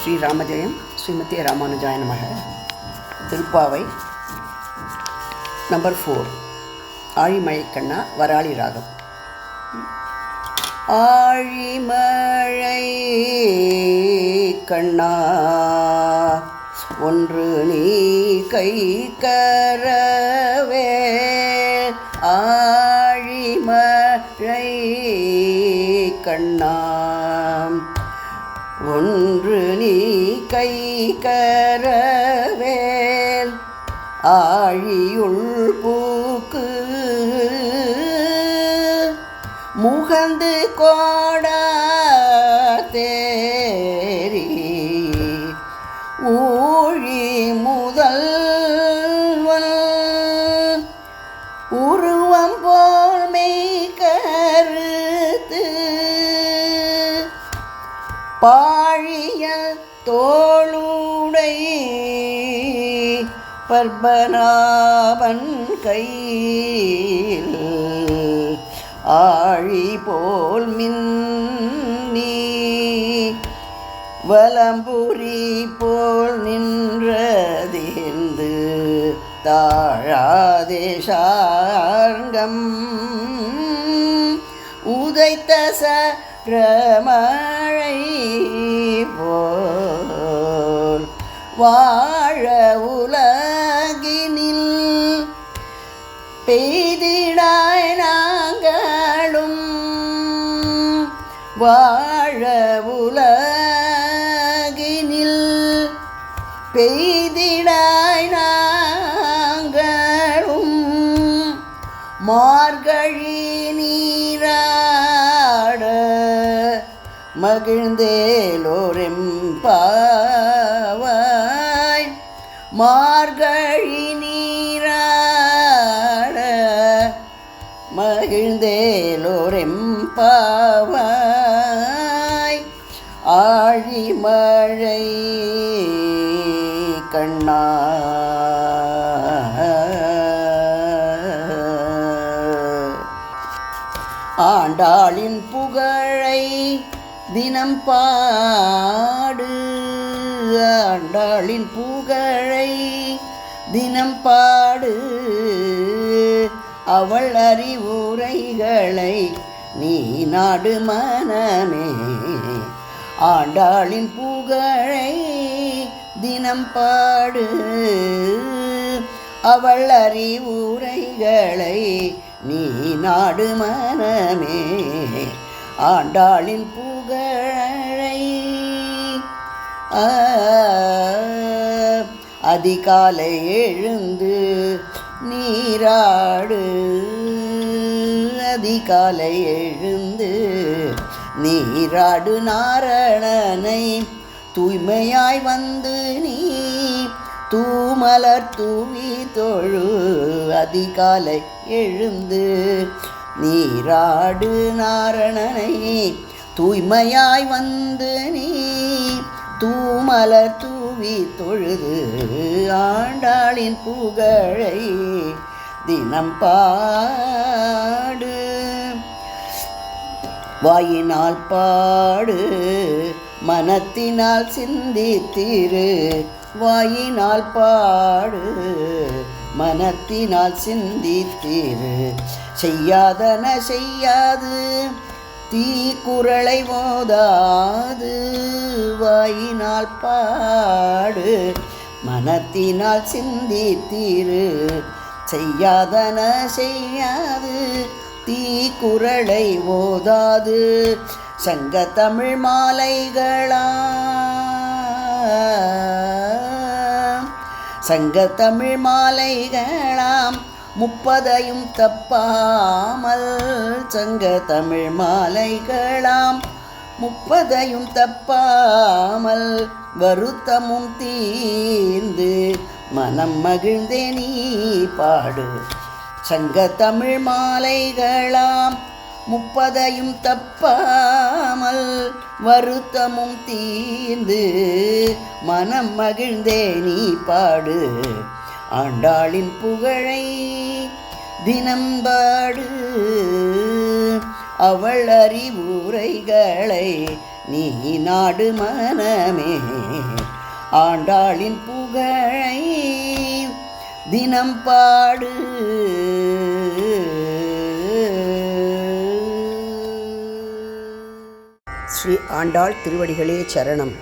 ஸ்ரீ ராமஜெயம் ஸ்ரீமதி ராமானுஜாய நமக. திருப்பாவை நம்பர் ஃபோர் ஆழிமழை கண்ணா வராளி ராகம். ஆழிமழை கண்ணா ஒன்று நீ கை கரவே ஆழிமழை கண்ணா ஒன்று நீ கை கரவேல். ஆழியுள் பூக்கு முகந்து கோடா பாழிய தோளுடை பர்பநாபன் கையில் ஆழி போல் மின்னி வலம்புரி போல் நின்றதேந்து தாழாதேஷார்கம் உதைத்த ச போல் வாழ உலகினில் பெய்திடாய் நாங்களும் வாழ உலகினில் பெய்திடாய் நாங்களும் மார்கழி நீராட மகிழ்ந்தேலோரெம்பா மார்கழி நீராட மகிழ்ந்தேலோரெம்பாவாய் ஆழிமழை கண்ணா ஆண்டாளின் புகழை தினம் பாடு. ஆண்டாளின் பூ தினம் பாடு. அவள் அறிவுரைகளை நீ நாடு மனமே. ஆண்டாளின் புகழை தினம் பாடு. அவள் அறிவுரைகளை நீ நாடு மனமே. ஆண்டாளின் புகழை ஆ, அதிகாலை எழுந்து நீராடு. அதிகாலை எழுந்து நீராடு நாரணனை. தூய்மையாய் வந்து நீ தூமலர் தூவி தொழு. அதிகாலை எழுந்து நீராடு நாரணனை. தூய்மையாய் வந்து நீ தூமலர் தூ தூவி தொழுது ஆண்டாளின் புகழை தினம் பாடு. வாயினால் பாடு மனத்தினால் சிந்தித்திரு. வாயினால் பாடு மனத்தினால் சிந்தித்திரு. செய்யாதன செய்யாது தீக்குறளை மோதாது. வாயினால் பாடு மனத்தினால் சிந்தித்தீரு செய்யாதன செய்யாது தீ குரலை ஓதாது. சங்க தமிழ் மாலைகளா சங்க தமிழ் மாலைகளாம் முப்பதையும் தப்பாமல் சங்க தமிழ் மாலைகளாம் முப்பதையும் தப்பாமல் வருத்தமும் தீர்ந்து மனம் மகிழ்ந்தே நீ பாடு. சங்க தமிழ் மாலைகளாம் முப்பதையும் தப்பாமல் வருத்தமும் தீர்ந்து மனம் மகிழ்ந்தே நீ பாடு. ஆண்டாளின் புகழை தினம் பாடு. அவள் அறிவுரைகளை நீ நாடு மனமே. ஆண்டாளின் புகழை தினம் பாடு. ஸ்ரீ ஆண்டாள் திருவடிகளே சரணம்.